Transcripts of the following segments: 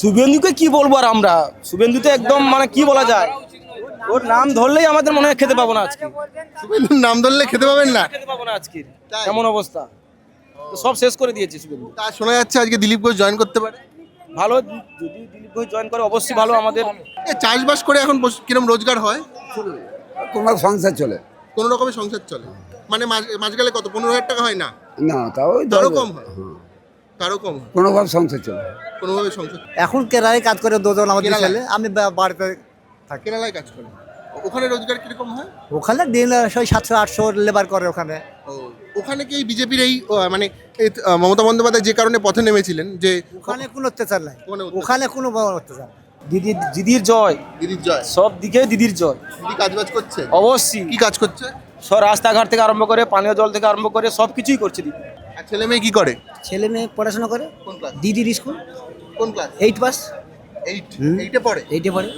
শুভেন্দুকে কি বলব আর আমরা? শুভেন্দু তো একদম মানে কি বলা যায়? ওর নাম ধরলেই আমাদের মনে হয় খেতে পাবো না আজকে। শুভেন্দুর নাম ধরলে খেতে পাবেন না? খেতে পাবো না আজকে? এমন অবস্থা? তো সব শেষ করে দিয়েছি শুভেন্দু। তা শোনা যাচ্ছে আজকে দিলীপ ঘোষ জয়েন করতে পারে। ভালো যদি দিলীপ ঘোষ জয়েন করে অবশ্যই ভালো আমাদের। এ চাষবাস করে এখন বস- কিরম রোজগার হয়? কোনো সংসার চলে। কোন রকমের সংসার চলে? মানে মাঝ- মাঝখানে কত? পনেরো হাজার টাকা হয় না? না তাও ওই দশ- কম হয়। তারও কম কোনোভাবে সংসার চলে। কোনোভাবে সংসার এখন কেরালায় কাজ করে দুজন আমাদের? ছেলে আমি বাড়িতে কেরালায় কাজ করে। ওখানে রোজগার কীরকম হয়? ওখানে দিন ওই সাতশো আটশো লেবার করে ওখানে। ও ওখানে কি বিজেপির এই মানে মমতা বন্দ্যোপাধ্যায় যে কারণে পথে নেমেছিলেন যে ওখানে কোনো অত্যাচার নাই। ওখানে কোনো বড় অত্যাচার দিদির দিদির জয়। দিদির জয়? সব দিকে দিদির জয়। দিদি কাজ বাজ করছে? অবশ্যই। কি কাজ করছে? সব রাস্তাঘাট থেকে আরম্ভ করে পানীয় জল থেকে আরম্ভ করে সব কিছুই করছে দিদি। আর ছেলে মেয়ে কি করে? ছেলে মেয়ে পড়াশোনা করে। কোন ক্লাস দিদির স্কুল। কোন ক্লাস এইট পাস এইট এইটে পড়ে? এইটে পড়ে।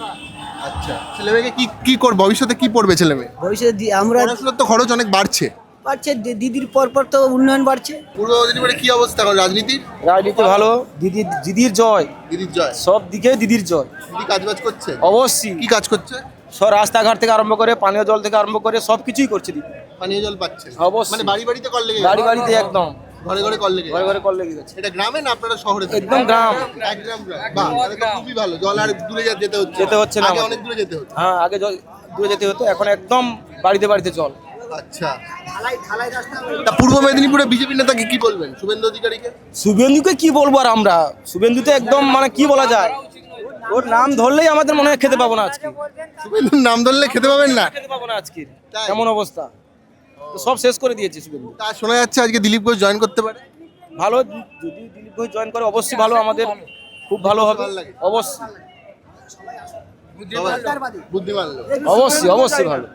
আচ্ছা। ছেলে মেয়েকে কি কি কর ভবিষ্যতে কি পড়বে ছেলে মেয়ে? ভবিষ্যতে দি- আমরা পড়াশোনার তো খরচ অনেক বাড়ছে। বাড়ছে দি- দিদির পর পর তো উন্নয়ন বাড়ছে। পূর্ব মেদিনীপুরে কি অবস্থা? এখন রাজনীতির রাজনীতি ভালো। দিদি দিদির জয়। দিদির জয়। সব দিকে দিদির জয়। দিদি কাজ বাজ করছে? অবশ্যই। কি কাজ করছে? সব রাস্তাঘাট থেকে আরম্ভ করে পানীয় জল থেকে আরম্ভ করে সব কিছুই করছে দিদি। পানীয় জল পাচ্ছে। অবশ্যই। মানে বাড়ি বাড়িতে কল লেগে বাড়ি বাড়িতে একদম। ঘরে ঘরে কল লেগে ঘরে ঘরে কল লেগে গেছে এটা গ্রামে না আপনারা শহরে? একদম গ্রাম। একদম গ্রাম। বাহ তাহলে তো খুবই ভালো। জল আর দূরে যেতে হচ্ছে যেতে হচ্ছে না আগে অনেক দূরে যেতে হচ্ছে হ্যাঁ আগে জল দূরে যেতে হতো। এখন একদম বাড়িতে বাড়িতে জল। আচ্ছা। তা পূর্ব মেদিনীপুরে বিজেপি নেতাকে কি বলবেন? শুভেন্দু অধিকারীকে? শুভেন্দুকে কি বলব আর আমরা? শুভেন্দু তো একদম মানে কি বলা যায়? ওর নাম ধরলেই আমাদের মনে হয় খেতে পাবো না আজকে। শুভেন্দুর নাম ধরলে খেতে পাবেন না? খেতে পাবো না আজকে? এমন অবস্থা? তো সব শেষ করে দিয়েছে শুভেন্দু। তা শোনা যাচ্ছে আজকে দিলীপ ঘোষ জয়েন করতে পারে? ভালো যদি দিলীপ ঘোষ জয়েন করে অবশ্যই ভালো আমাদের খুব ভালো হবে। লাগে। অবশ্যই। অবশ্যই অবশ্যই ভালো।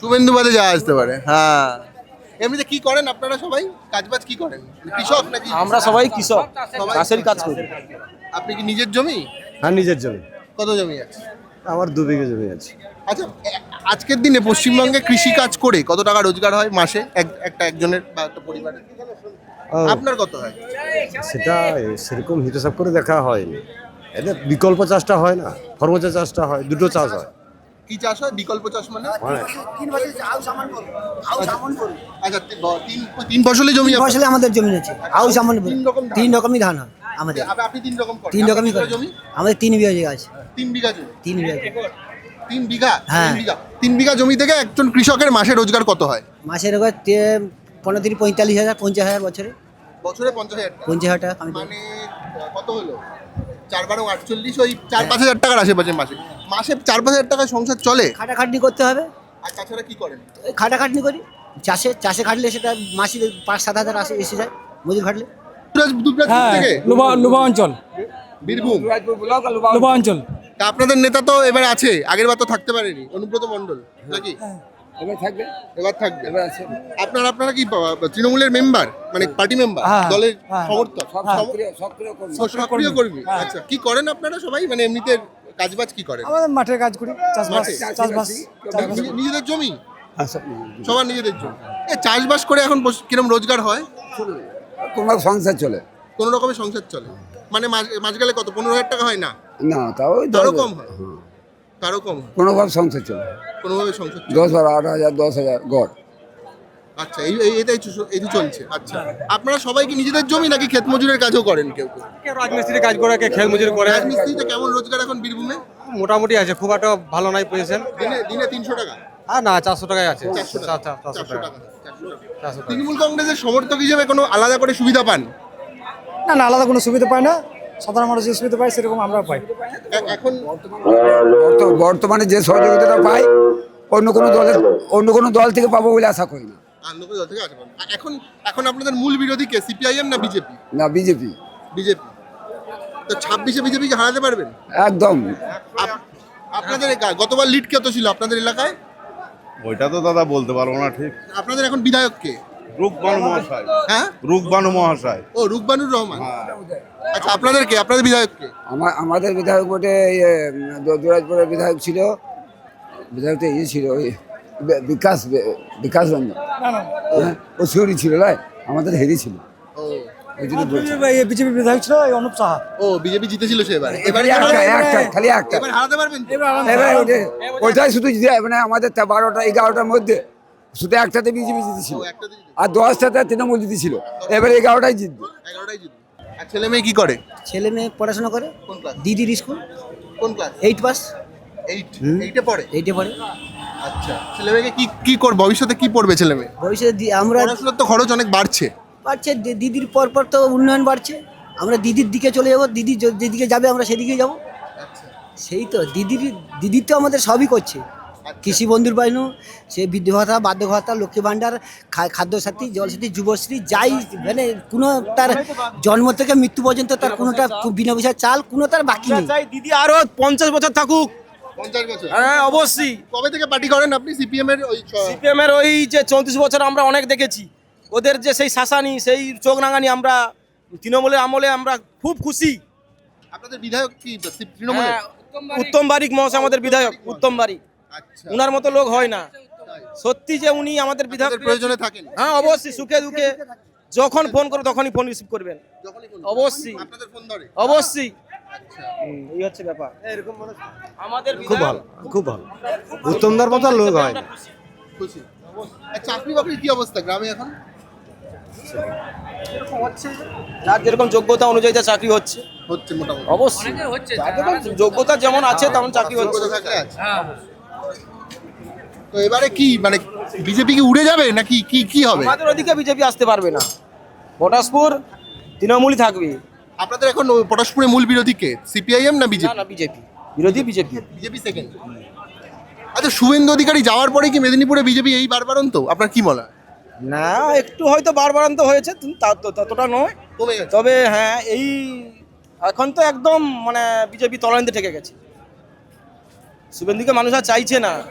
শুভেন্দু বাদে যা আসতে পারে হ্যাঁ। এমনিতে কি করেন আপনারা সবাই? কাজবাজ কি করেন? কৃষক নাকি? আমরা সবাই কৃষক চাষের কাজ করি। আপনি কি নিজের জমি? হ্যাঁ নিজের জমি। কত জমি আছে? আমার দু বিঘে জমি আছে। আচ্ছা আজকের দিনে পশ্চিমবঙ্গে কৃষি কাজ করে কত টাকা রোজগার হয় মাসে? এক- একটা একজনের বা একটা পরিবারের? আপনার কত হয়? সেটা সেরকম হিসাব করে দেখা হয়নি। এদের বিকল্প চাষটা হয় না ফর্মচা চাষটা হয় দুটো চাষ হয়। কি চাষ হয়? বিকল্প চাষ মানে? মানে আচ্ছা। তিন তিন ফসলি জমি ফসলে আমাদের জমি আছে আউশ আমন তিন রকম ধান। তিন রকমই ধান হয় আমাদের। আপনি তিন রকম তিন রকমই জমি? আমাদের তিন বিঘা জায়গা আছে। তিন বিঘা জমি? তিন বিঘা তিন বিঘা হ্যাঁ। তিন বিঘা। তিন বিঘা জমি থেকে একজন কৃষকের মাসে রোজগার কত হয়? মাসে তে- পনেরো থেকে পঁয়তাল্লিশ হাজার পঞ্চাশ হাজার বছরে। বছরে পঞ্চাশ হাজার টাকা। পঞ্চাশ হাজার টাকা কামাই করে। মানে কত হলো? চার বারো আটচল্লিশ ওই চার পাঁচ হাজার টাকার আশেপাশে মাসে। মাসে চার পাঁচ হাজার টাকায় সংসার চলে? খাটাখাটনি করতে হবে। আর তাছাড়া কি করেন? ওই খাটাখাটনি করি। চাষে চাষে খাটলে সেটা মাসে পাঁচ সাত হাজার আসে এসে যায় মজুর খাটলে। দুবরাজ- হ্যাঁ থেকে? লোবা লোবা অঞ্চল। বীরভূম। লোবা অঞ্চল। তা আপনাদের নেতা তো এবার আছে আগের বার তো থাকতে পারেনি অনুব্রত মন্ডল নাকি? এবার থাকবে। এবার থাকবে। এবার আছে। আপনার আপনারা কি তৃণমূলের মেম্বার মানে পার্টি মেম্বার হ্যাঁ, দলের হ্যাঁ। সমর্থক? সক্রিয় কর্মী। আচ্ছা কি করেন আপনারা সবাই? মানে এমনিতে কাজবাজ কি করেন? আমাদের মাঠে? কাজ করি। চাষবাস নিজেদের জমি? হ্যাঁ, সবার নিজেদের জমি। চাষবাস করে এখন কিরম রোজগার হয়? কোনো সংসার চলে। কোন রকমের সংসার চলে। মানে মাঝ- গেলে কত? পনেরো হাজার টাকা হয় না? না তাও ওই তারও কম হয়? তারও কম হয়? কোনোভাবে সংসার চলে। কোনোভাবে সংসার। দশ বারো আট হাজার দশ হাজার গড়। আচ্ছা এই এই- এটাই চু- এই চলছে। আচ্ছা আপনারা সবাই কি নিজেদের জমি নাকি ক্ষেত মজুরের কাজও করেন কেউ কেউ? রাজমিস্ত্রি কাজ করে কে খেল মজুরি করে। রাজমিস্ত্রিতে কেমন রোজগার এখন বীরভূমে? মোটামুটি আছে খুব একটা ভালো নাই পজিশন দিনে দিনে তিনশো টাকা? আর না চারশো টাকায় আছে। চারশো চা- চা- চারশো চারশো টাকা। টাকা চারশো টাকা। চারশো টাকা। তৃণমূল কংগ্রেসের সমর্থক হিসেবে কোনো আলাদা করে সুবিধা পান? না না আলাদা কোনো সুবিধা পায় না। সাধারণ মানুষ যে সুবিধা পায় সেরকম আমরা পাই। এখন বর্ত- বর্তমানে যে সহযোগিতাটা পাই অন্য কোনো দলের অন্য কোনো দল থেকে পাবো বলে আশা করি না। এখন এখন আপনাদের মূল বিরোধী কে সিপিআইএম না বিজেপি? না বিজেপি। বিজেপি। তো ছাব্বিশে বিজেপিকে হারাতে পারবেন? একদম। আপ- আপনাদের গতবার লিড কত ছিল আপনাদের এলাকায়? ওইটা তো দাদা বলতে পারব না ঠিক। আপনাদের এখন বিধায়ক কে? রূপবানু মহাশয়। হ্যাঁ? রূপবানু মহাশয়। ও রুকবানুর রহমান। আচ্ছা আপনাদের কে? আপনাদের বিধায়ক কে আমার আমাদের বিধায়ক বটে ইয়ে, দুরাজপুরের বিধায়ক ছিল। বিধায়ক তো ইয়ে ছিল ওই বি- বিকাশ বি- বিকাশ রঞ্জন। হ্যাঁ? ও সিউড়ি ছিল লাই আমাদের হেরি ছিল। ও। ওই জন্য বলছি। বিজেপি বিধায়ক ছিল এই অনুপ সাহা। ও বিজেপি জিতেছিল সে এবার। এবারে খালি একটা একটা খালি একটা। এবার হারাতে পারবেন তো? এবার ওটা- ওইটাই শুধু জিতে মানে আমাদের তা বারোটা এগারোটার মধ্যে শুধু একটাতে বিজেপি জিতেছিল। আর দশটাতে তৃণমূল জিতেছিল। এবার এগারোটাই জিতবে। এগারোটাই জিতবে। আর ছেলে মেয়ে কি করে? ছেলে মেয়ে পড়াশোনা করে। কোন ক্লাস দিদির স্কুল। কোন ক্লাস এইট পাস এইট এইটে পড়ে? এইটে পড়ে। আচ্ছা। ছেলে মেয়েকে কি কি কর ভবিষ্যতে কি পড়বে ছেলে মেয়ে? ভবিষ্যতে আমরা পড়াশোনার তো খরচ অনেক বাড়ছে। বাড়ছে দিদির পর পর তো উন্নয়ন বাড়ছে। আমরা দিদির দিকে চলে যাব দিদি যেদিকে যাবে আমরা সেদিকে যাব। আচ্ছা। সেই তো দিদির দিদির তো আমাদের সবই করছে। কৃষি বন্ধুর বাহিনু সে বৃদ্ধ ভাতা বার্ধক্য ভাতা লক্ষ্মী ভাণ্ডার খাদ্যসাথী জলসাথী যুবশ্রী যাই মানে কোনো তার জন্ম থেকে মৃত্যু পর্যন্ত তার কোনোটা বিনা পয়সা চাল কোনো তার বাকি নেই। দিদি আরও পঞ্চাশ বছর থাকুক। পঞ্চাশ বছর। হ্যাঁ অবশ্যই। কবে থেকে পার্টি করেন আপনি? সিপিএম এর ওই সিপিএম এর ওই যে চৌত্রিশ বছর আমরা অনেক দেখেছি। ওদের যে সেই শাসানি সেই চোখ রাঙানি আমরা তৃণমূলের আমলে আমরা খুব খুশি। আপনাদের বিধায়ক কি? হ্যাঁ, উত্তম বারিক মহাশয় আমাদের বিধায়ক উত্তম বারিক। উনার মতো লোক হয় না। সত্যি যে উনি আমাদের বিধায়ক প্রয়োজনে থাকেন। হ্যাঁ অবশ্যই সুখে দুঃখে। যখন ফোন করো তখনই ফোন রিসিভ করবেন। অবশ্যই। আপনাদের ফোন ধরে। অবশ্যই। এই হচ্ছে ব্যাপার। আমাদের খুব ভালো খুব ভালো। উত্তমদার মতো লোক হয় না। চাকরি বাকরির কি অবস্থা গ্রামে এখন? যার যেরকম যোগ্যতা অনুযায়ী যা চাকরি হচ্ছে। হচ্ছে মোটামুটি। অবশ্যই। যোগ্যতা যেমন আছে তেমন চাকরি হচ্ছে। তো এবারে কি মানে বিজেপি কি উড়ে যাবে নাকি কি কি হবে? আমাদের ওদিকে বিজেপি আসতে পারবে না। পটাশপুর তৃণমূলই থাকবে। আপনাদের এখন পটাশপুরে মূল বিরোধী কে? সিপিআইএম না বিজেপি? না বিজেপি। বিরোধী বিজেপি। বিজেপি সেকেন্ড আচ্ছা শুভেন্দু অধিকারী যাওয়ার পরে কি মেদিনীপুরে বিজেপি এই বারবারন তো আপনার কি মনে হয়? না একটু হয়তো বারবারান্ত হয়েছে তা- তো- ততটা নয়। কমে গেছে। তবে হ্যাঁ এই এখন তো একদম মানে বিজেপি তলানিতে ঠেকে গেছে। শুভেন্দুকে মানুষ আর চাইছে না।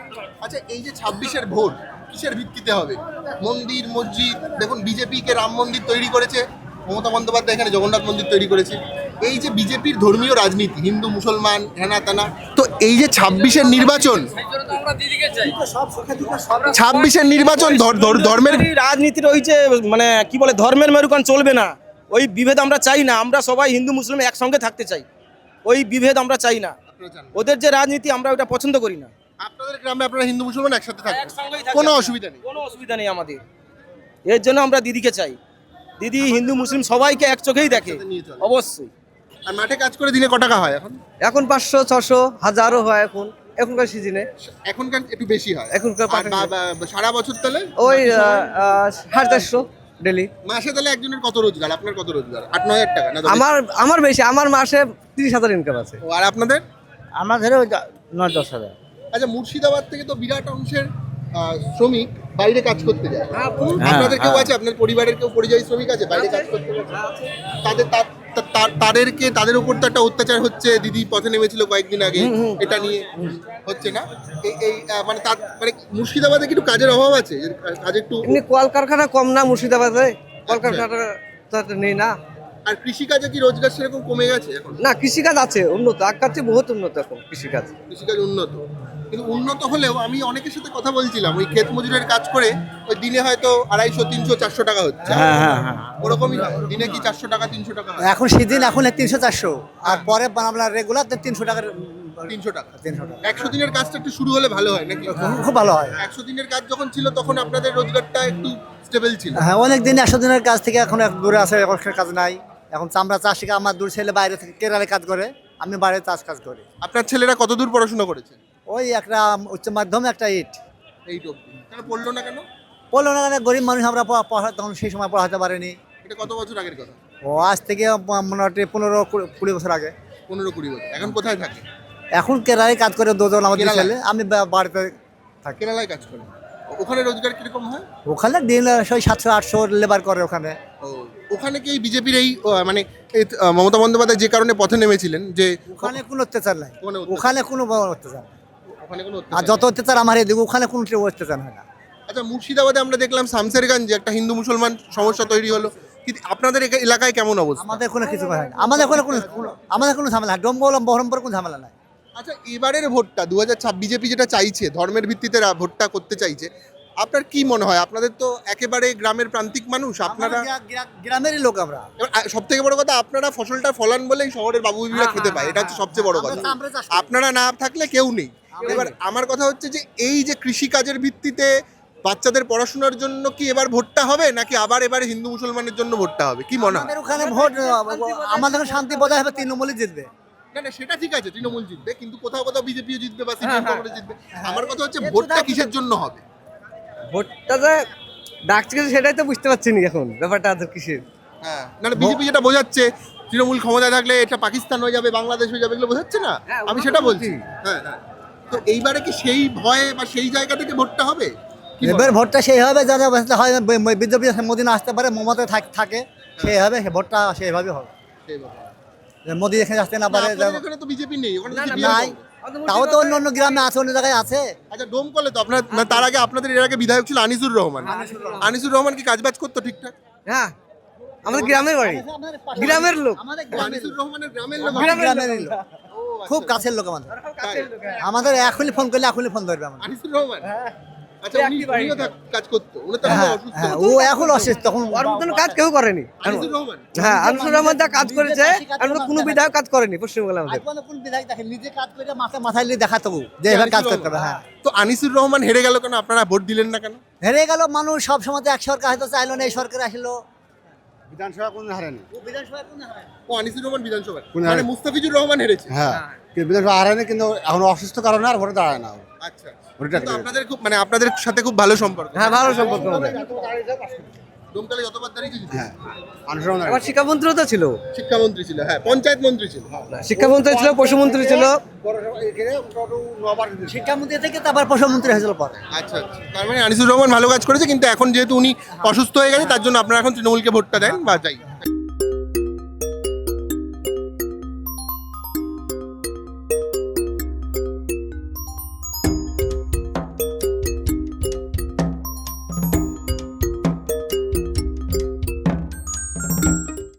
আচ্ছা এই যে ছাব্বিশের ভোট কিসের ভিত্তিতে হবে? মন্দির মসজিদ দেখুন বিজেপি কে রাম মন্দির তৈরি করেছে মমতা বন্দ্যোপাধ্যায় এখানে জগন্নাথ মন্দির তৈরি করেছে। এই যে বিজেপির ধর্মীয় রাজনীতি হিন্দু মুসলমান হেনা তানা তো এই যে ছাব্বিশের নির্বাচন ছাব্বিশের নির্বাচন ধর- ধর- ধর্মের ওই যে মানে কি বলে ধর্মের মেরুকান চলবে না। ওই বিভেদ আমরা চাই না আমরা সবাই হিন্দু মুসলিম একসঙ্গে থাকতে চাই। ওই বিভেদ আমরা চাই না। ওদের যে রাজনীতি আমরা ওটা পছন্দ করি না। আপনাদের গ্রামে আপনারা হিন্দু মুসলমান একসাথে থাকবেন? কোনো অসুবিধা নেই। কোনো অসুবিধা নেই আমাদের। এর জন্য আমরা দিদিকে চাই। দিদি হিন্দু মুসলিম সবাইকে এক চোখেই দেখে। একসাথে নিয়ে চলে। অবশ্যই। আর মাঠে কাজ করে দিনে ক টাকা হয় এখন? এখন পাঁচশো ছশো হাজারও হয় এখন। এখনকার সিজনে। এখনকার একটু বেশি হয়। এখনকার সারা বছর তাহলে? ওই সাড়ে চারশো ডেলি। মাসে তাহলে একজনের কত রোজগার? আপনার কত রোজগার? আট নয় হাজার টাকা? আমার আমার বেশি আমার মাসে তিরিশ হাজার ইনকাম আছে। ও, আর আপনাদের? আমার ধরে নয় দশ হাজার। আচ্ছা মুর্শিদাবাদ থেকে তো বিরাট অংশের শ্রমিক বাইরে কাজ করতে যায়। আপনাদের কেউ আছে? আপনার পরিবারের কেউ পরিযায়ী শ্রমিক আছে বাইরে কাজ করতে তাদের তাদেরকে তাদের উপর তো একটা অত্যাচার হচ্ছে। দিদি পথে নেমেছিল কয়েকদিন আগে। এটা নিয়ে হচ্ছে না? এই এই মানে তার মানে মুর্শিদাবাদে কি একটু কাজের অভাব আছে? কাজ একটু এমনি কলকারখানা কম না মুর্শিদাবাদে। কলকারখানা তো নেই না। আর কৃষিকাজে কি রোজগার সেরকম কমে গেছে এখন? না কৃষিকাজ আছে উন্নত। আগকার চেয়ে বহুত উন্নত এখন কৃষিকাজ। কৃষিকাজ উন্নত। কিন্তু উন্নত হলেও আমি অনেকের সাথে কথা বলছিলাম ওই ক্ষেত মজুরের কাজ করে ওই দিনে হয়তো আড়াইশো তিনশো চারশো টাকা হচ্ছে। হ্যাঁ হ্যাঁ ওরকমই হয় দিনে কি চারশো টাকা তিনশো টাকা? এখন সেদিন এখন তিনশো চারশো। আর পরে আমরা রেগুলার তিনশো টাকার তিনশো টাকা। তিনশো টাকা। একশো দিনের কাজটা একটু শুরু হলে ভালো হয় নাকি? খুব ভালো হয়। একশো দিনের কাজ যখন ছিল তখন আপনাদের রোজগারটা একটু স্টেবল ছিল। হ্যাঁ অনেক দিন একশো দিনের কাজ থেকে এখন এক দূরে আছে এখন কাজ নাই। এখন চামড়া চাষ শিখে আমার দূর ছেলে বাইরে থেকে কেরালে কাজ করে আমি বাইরে চাষ কাজ করি। আপনার ছেলেরা কত দূর পড়াশোনা করেছে? ওই একটা উচ্চ মাধ্যম একটা ইট এই অব্দি কেন পড়ল না কেন? বলল না কেন? গরিব মানুষ আমরা পড়া- তখন সেই সময় পড়াতে পারিনি। এটা কত বছর আগের কথা? ও আজ থেকে মোটামুটি পনেরো কুড়ি- বছর আগে। পনেরো কুড়ি বছর। এখন কোথায় থাকে? এখন কেরালে কাজ করে দুজন আমাদের কেরালায়? ছেলে আমি বাড়িতে থাকি। কেরালায় কাজ করে। ওখানে রোজগার কীরকম হয়? ওখানে দিন ওই সাতশো আটশো লেবার করে ওখানে। ও। ওখানে কি বিজেপির এই মানে মমতা বন্দ্যোপাধ্যায় যে কারণে পথে নেমেছিলেন যে ওখানে কোনো অত্যাচার নাই। ওখানে কোনো অত্যাচার ওখানে কোনো আর যত অত্যাচার আমার এদিকে ওখানে কোনো অত্যাচার হয় না। আচ্ছা মুর্শিদাবাদে আমরা দেখলাম শামসেরগঞ্জে একটা হিন্দু মুসলমান সমস্যা তৈরি হলো। কিন্তু আপনাদের এলাকায় কেমন অবস্থা? আমাদের কোনো কিছু হয় না। আমাদের কোনো আমাদের কোনো ঝামেলা ডোমবল বহরমপুর কোনো ঝামেলা নাই। আচ্ছা এবারের ভোটটা দু হাজার বিজেপি যেটা চাইছে ধর্মের ভিত্তিতে ভোটটা করতে চাইছে আপনার কি মনে হয়? আপনাদের তো একেবারে গ্রামের প্রান্তিক মানুষ আপনারা গ্রামেরই লোক আমরা। সব থেকে বড় কথা আপনারা ফসলটা ফলান বলেই শহরের বাবু বিবিরা খেতে পায়। এটা হচ্ছে সবচেয়ে বড় কথা। আপনারা না থাকলে কেউ নেই। এবার আমার কথা হচ্ছে যে এই যে কৃষি কাজের ভিত্তিতে বাচ্চাদের পড়াশোনার জন্য কি এবার ভোটটা হবে নাকি আবার এবার হিন্দু মুসলমানের জন্য ভোটটা হবে? কি মনে হয়? ওখানে ভোট আমাদের শান্তি বজায় হবে তৃণমূলই জিতবে। না না সেটা ঠিক আছে তৃণমূল জিতবে কিন্তু কোথাও কোথাও বিজেপিও জিতবে বা সিপিএম কংগ্রেস জিতবে। আমার কথা হচ্ছে ভোটটা কিসের জন্য হবে? ভোটটা যে ডাকছে সেটাই তো বুঝতে পারছি না এখন ব্যাপারটা আছে কিসের? হ্যাঁ না বিজেপি যেটা বোঝাচ্ছে তৃণমূল ক্ষমতায় থাকলে এটা পাকিস্তান হয়ে যাবে বাংলাদেশ হয়ে যাবে এগুলো বোঝাচ্ছে না? হ্যাঁ, আমি সেটা বলছি। হ্যাঁ হ্যাঁ। তো এইবারে কি সেই ভয়ে বা সেই জায়গা থেকে ভোটটা হবে? এবার ভোটটা সেই হবে যারা বাঁচতে হয় বিজেপি মোদী না আসতে পারে মমতা থাক- থাকে সেই হবে সে ভোটটা সেইভাবে হবে। সেইভাবে। যে মোদী এখানে আসতে না পারে তো বিজেপি নেই ওখানে নাই। তাও তো অন্য অন্য গ্রামে আছে অন্য জায়গায় আছে। আচ্ছা ডোমকলে তো আপনার না, তার আগে আপনাদের এর আগে বিধায়ক ছিল আনিসুর রহমান। আনিসুর রহমান। কি কাজবাজ করতো ঠিকঠাক? হ্যাঁ আমাদের গ্রামের বাড়ি। গ্রামের লোক। আনিসুর রহমানের গ্রামের লোক। খুব কাছের লোক আমাদের। আমাদের এখনই ফোন করলে এখনই ফোন ধরবে আমাদের। আনিসুর রহমান? আচ্ছা হ্যাঁ অসুস্থ হ্যাঁ ও এখন অসুস্থ তখন ওর মতন কাজ কেউ করেনি। আনিসুর রহমান। হ্যাঁ আনসুর রহমান যা কাজ করেছে আর কোনো বিধায়ক কাজ করেনি পশ্চিমবাংলা আমাদের। আজ কোন বিধায়ক দেখেন নিজে কাজ করে মাথায় মাথায় নিয়ে দেখাতে যে এভাবে কাজ করতে হবে হ্যাঁ। তো আনিসুর রহমান হেরে গেল কেন? আপনারা ভোট দিলেন না কেন? হেরে গেল মানুষ সব সময় এক সরকার হয়তো চাইলো না এই সরকার আসলো। বিধানসভা কোন হারেনি? আনিসুর রহমান বিধানসভা কোন মানে মুস্তাফিজুর রহমান হেরেছে। হ্যাঁ কিন্তু বিধানসভা হারেনি কিন্তু এখন অসুস্থ কারণে আর ভোটে দাঁড়ায় না আচ্ছা। আপনাদের খুব মানে আপনাদের সাথে খুব ভালো সম্পর্ক। হ্যাঁ ভালো সম্পর্ক। আমাদের ডোমকালে যতবার হ্যাঁ আমার আবার শিক্ষামন্ত্রীও তো ছিল। শিক্ষামন্ত্রী ছিল হ্যাঁ পঞ্চায়েত মন্ত্রী ছিল। শিক্ষামন্ত্রী ছিল পশুমন্ত্রী ছিল। শিক্ষামন্ত্রী থেকে তারপর পশুমন্ত্রী হয়েছিল পরে। আচ্ছা আচ্ছা। তার মানে আনিসুর রহমান ভালো কাজ করেছে কিন্তু এখন যেহেতু উনি অসুস্থ হয়ে গেছে তার জন্য আপনারা এখন তৃণমূলকে ভোটটা দেন বা যাই।